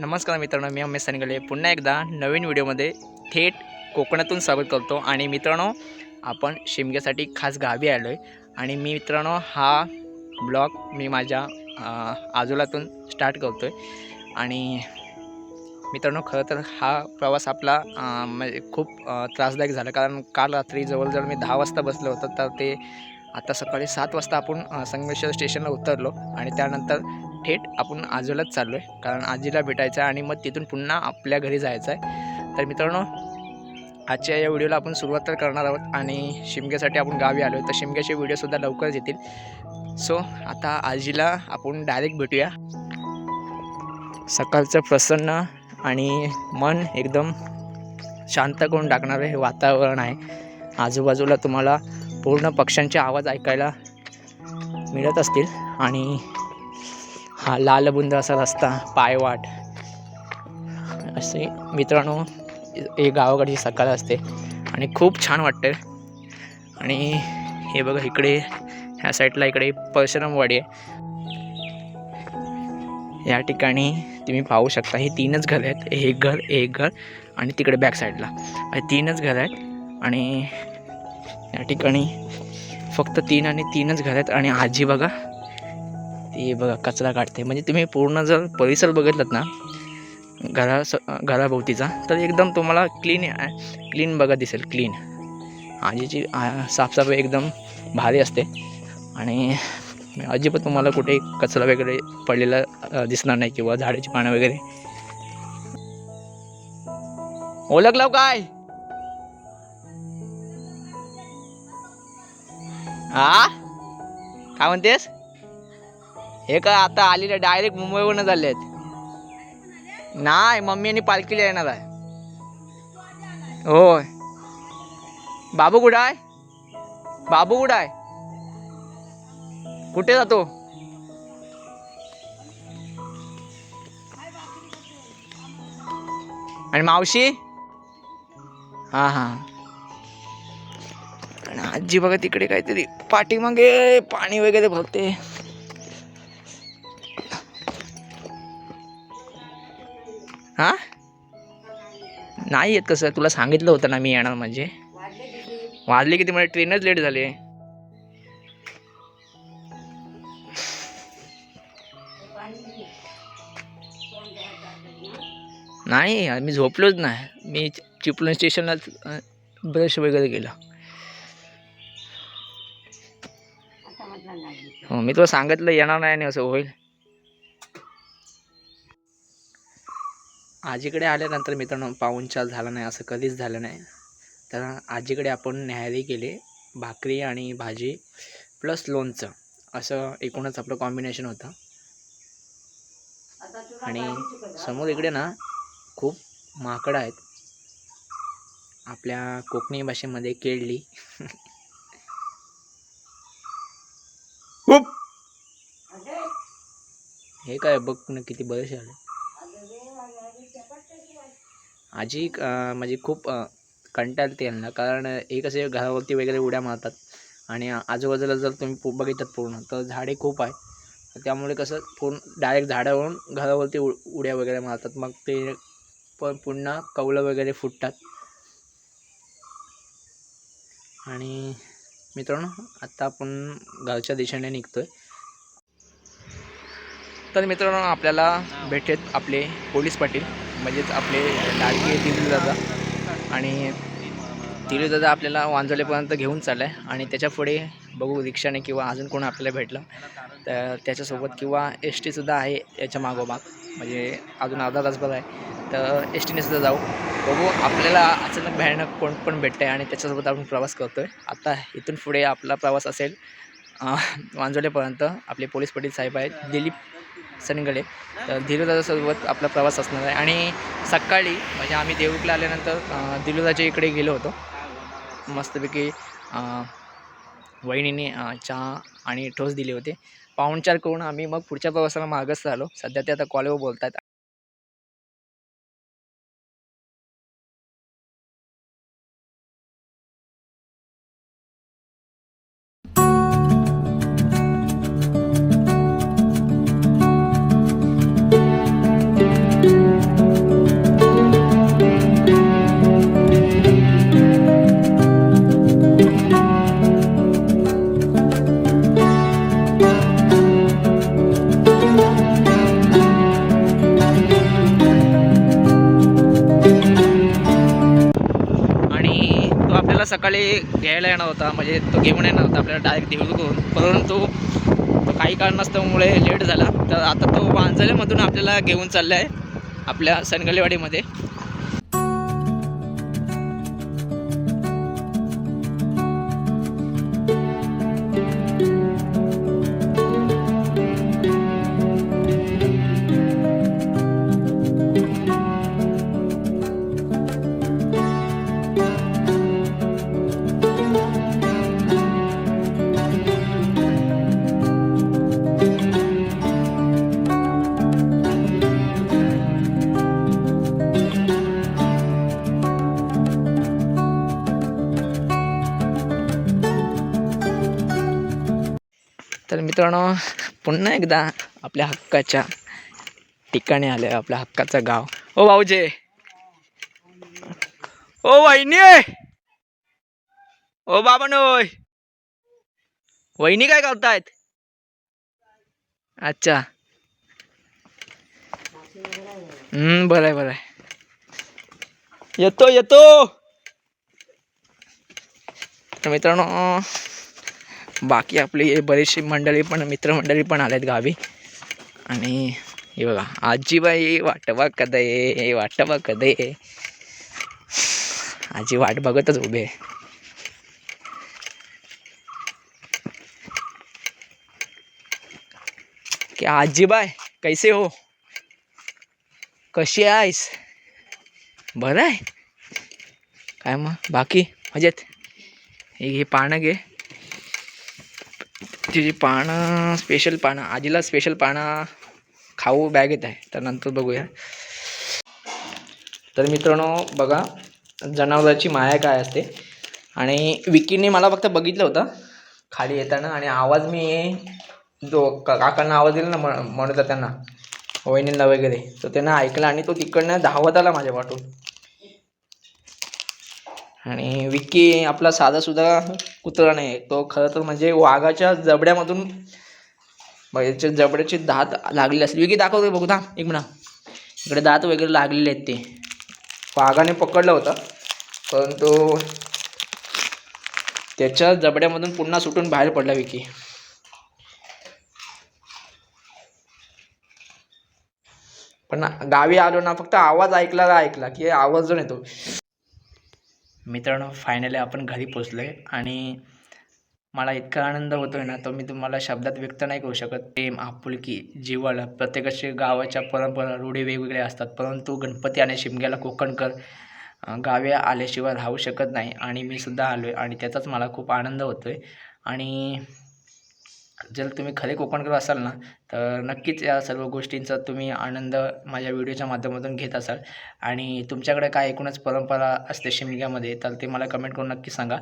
नमस्कार मित्रांनो मी अमेश सनगले. पुन्हा एकदा नवीन व्हिडिओमध्ये थेट कोकणातून स्वागत करतो. आणि मित्रांनो आपण शिमग्यासाठी खास गावी आलो आहे आणि मी मित्रांनो हा ब्लॉग मी माझ्या आजोलातून स्टार्ट करतो आहे आणि मित्रांनो खरं तर हा प्रवास आपला म्हणजे खूप त्रासदायक झाला. कारण काल रात्री जवळजवळ मी दहा वाजता बसलो होतो. तर ते आता सकाळी सात वाजता आपण संगमेश्वर स्टेशनला उतरलो. आणि त्यानंतर थेट आपण आजोलाच चाललो आहे कारण आजीला भेटायचं आहे आणि मग तिथून पुन्हा आपल्या घरी जायचं आहे. तर मित्रांनो आजच्या या व्हिडिओला आपण सुरुवात तर करणार आहोत आणि शिमग्यासाठी आपण गावी आलो आहे तर शिमग्याचे व्हिडिओसुद्धा लवकरच येतील. सो आता आजीला आपण डायरेक्ट भेटूया. सकाळचं प्रसन्न आणि मन एकदम शांत करून टाकणारं हे वातावरण आहे. आजूबाजूला तुम्हाला पूर्ण पक्ष्यांचे आवाज ऐकायला मिळत असतील आणि हा लालबुंद असा रस्ता पायवाट. असे मित्रांनो हे गावाकडची सकाळ असते आणि खूप छान वाटते आणि हे बघा इकडे ह्या साईडला इकडे परशुरामवाडी आहे. या ठिकाणी तुम्ही पाहू शकता हे तीनच घर आहेत. एक घर एक घर आणि तिकडे बॅक साईडला हे तीनच घर आहेत आणि या ठिकाणी फक्त तीन आणि तीनच घर आहेत. आणि आजी बघा ते बघा कचरा काढते. म्हणजे तुम्ही पूर्ण जर परिसर बघितलात ना घरा स घराभोवतीचा तर एकदम तुम्हाला क्लीन क्लीन बघा दिसेल क्लीन आजीची साफसफाई एकदम भारी असते. आणि अजिबात तुम्हाला कुठे कचरा वगैरे पडलेला दिसणार नाही किंवा झाडाची पानं वगैरे. ओळखलं काय? हा काय म्हणतेस? हे काय आता आलेले डायरेक्ट मुंबईवरून झाले आहेत. नाही मम्मी आणि पालखीला येणार आहे. होय. बाबू कुठं आहे? बाबू कुठं आहे? कुठे जातो? आणि मावशी? हा हा. आणि आजी बघा तिकडे काहीतरी पाठीमागे पाणी वगैरे भरते. हा? नाही येत कसं? तुला सांगितलं होतं ना मी येणार म्हणजे. वाजले किती? म्हणजे ट्रेनच लेट झाले नाही मी झोपलोच नाही. मी चिपळूण स्टेशनला ब्रश वगैरे केला. हो मी तुला सांगितलं येणार नाही आणि असं होईल. आजीकडे आल्यानंतर मित्रांनो पाहुणचार झाला नाही असं कधीच झालं नाही. तर आजीकडे आपण न्याहारी केले भाकरी आणि भाजी प्लस लोणचं असं एकूणच आपलं कॉम्बिनेशन होतं. आणि समोर इकडे ना खूप माकडं आहेत. आपल्या कोकणी भाषेमध्ये केळली. हे काय बघ ना किती बरेचसे आले. आजी म्हणजे खूप कंटाळते यांना. कारण एक असे घरावरती वगैरे उड्या मारतात. आणि आजूबाजूला जर तुम्ही पु- बघितलात पूर्ण तर झाडे खूप आहे त्यामुळे कसं पूर्ण डायरेक्ट झाडावरून घरावरती उ उड्या वगैरे मारतात. मग ते पण पुन्हा कौलं वगैरे फुटतात. आणि मित्रांनो आत्ता आपण घरच्या दिशेने निघतो आहे तर मित्रांनो आपल्याला भेटेत आपले पोलीस पाटील. म्हणजेच आपले लाडके दिलू दादा. आणि दिलू दादा आपल्याला वांजवलेपर्यंत घेऊन चालला आहे आणि त्याच्या पुढे बघू रिक्षाने किंवा अजून कोण आपल्याला भेटलं. तर त्याच्यासोबत किंवा एस टीसुद्धा आहे याच्या मागोमाग. म्हणजे अजून अर्धा तासभर आहे. तर एस टीनेसुद्धा जाऊ. बघू आपल्याला अचानक भयानक कोण पण भेटतं आहे आणि त्याच्यासोबत आपण प्रवास करतो आहे आता इथून पुढे आपला प्रवास असेल वांजोलेपर्यंत वांजवलेपर्यंत आपले पोलीस पाटील साहेब आहेत. दिलीप सनगडे तर दिलुदादासोबत आपला प्रवास असणार आहे. आणि सकाळी म्हणजे आम्ही देऊकला आल्यानंतर दिलुदाच्या इकडे गेलो होतो. मस्तपैकी वहिनीने चहा आणि ठोस दिले होते. पाहुणचार करून आम्ही मग पुढच्या प्रवासाला मागच झालो सध्या ते आता कॉलेवर बोलत आपल्याला सकाळी घ्यायला येणार होता म्हणजे तो घेऊन येणार होता आपल्याला डायरेक्ट देऊळकडून परंतु तो काही कारणास्तवमुळे लेट झाला. तर आता तो वांजलेमधून आपल्याला घेऊन चालला आहे आपल्या सनगलेवाडीमध्ये. तर मित्रांनो पुन्हा एकदा आपल्या हक्काच्या ठिकाणी आले आपल्या हक्काचं गाव. ओ भाऊजे! ओ वहिनी! ओ बाबा नोय वहिनी काय करतायत? अच्छा. हम्म बरं आहे बरं आहे येतो येतो! तर मित्रांनो बाकी आपली बरीचशी मंडळी पण मित्रमंडळी पण आलेत गावी. आणि हे बघा आजीबाई वाटवा कदा ये वाटवा कदा. ये आजी वाट बघतच उभे. आहे. आजी बाय कैसे हो? कशी आहेस? बरं आहे? काय मग बाकी मजेत? हे पानं घे. तिची पानं स्पेशल पानं आजीला स्पेशल पानं खाऊ बॅग येत आहे. तर नंतर बघूया. तर मित्रांनो बघा जनावराची माया काय असते. आणि विकीने मला फक्त बघितलं होतं खाली येताना आणि आवाज मी जो का- काकांना आवाज दिला ना म्हणत होता त्यांना वहिनींना वगैरे. तर त्यांना ऐकला आणि तो तिकडनं धावत आला माझ्या वाटून आणि विक्की आपला साधा सुद्धा कुत्रा नाही तो खरं तर म्हणजे वाघाच्या जबड्यामधून म्हणजे जबड्याचे दात लागलेले असतील विकी दाखवतो बघू दा एक म्हणा इकडे दात वगैरे लागलेले आहेत ते. वाघाने पकडलं होतं परंतु त्याच्या जबड्यामधून पुन्हा सुटून बाहेर पडला विकी पण गावी आलो ना फक्त आवाज ऐकला ऐकला की आवाज जो येतो मित्रांनो फायनली आपण घरी पोचलो आहे आणि मला इतका आनंद होतोय ना तो मी तुम्हाला शब्दात व्यक्त नाही करू शकत. प्रेम आपुलकी जिवाला प्रत्येकाचे गावाच्या परंपरा रूढी वेगवेगळ्या असतात परंतु गणपती आणि शिमग्याला कोकणकर गावे आल्याशिवाय राहू शकत नाही आणि मी सुद्धा आलो आहे आणि त्याचाच मला खूप आनंद होतो आहे आणि जर तुम्ही खरे कोकणकर असाल ना तर नक्कीच या सर्व गोष्टींचा तुम्ही आनंद माझ्या व्हिडिओच्या माध्यमातून घेत असाल. आणि तुमच्याकडे काय एकूणच परंपरा असते शिमग्यामध्ये तर ते मला कमेंट करून नक्की सांगा.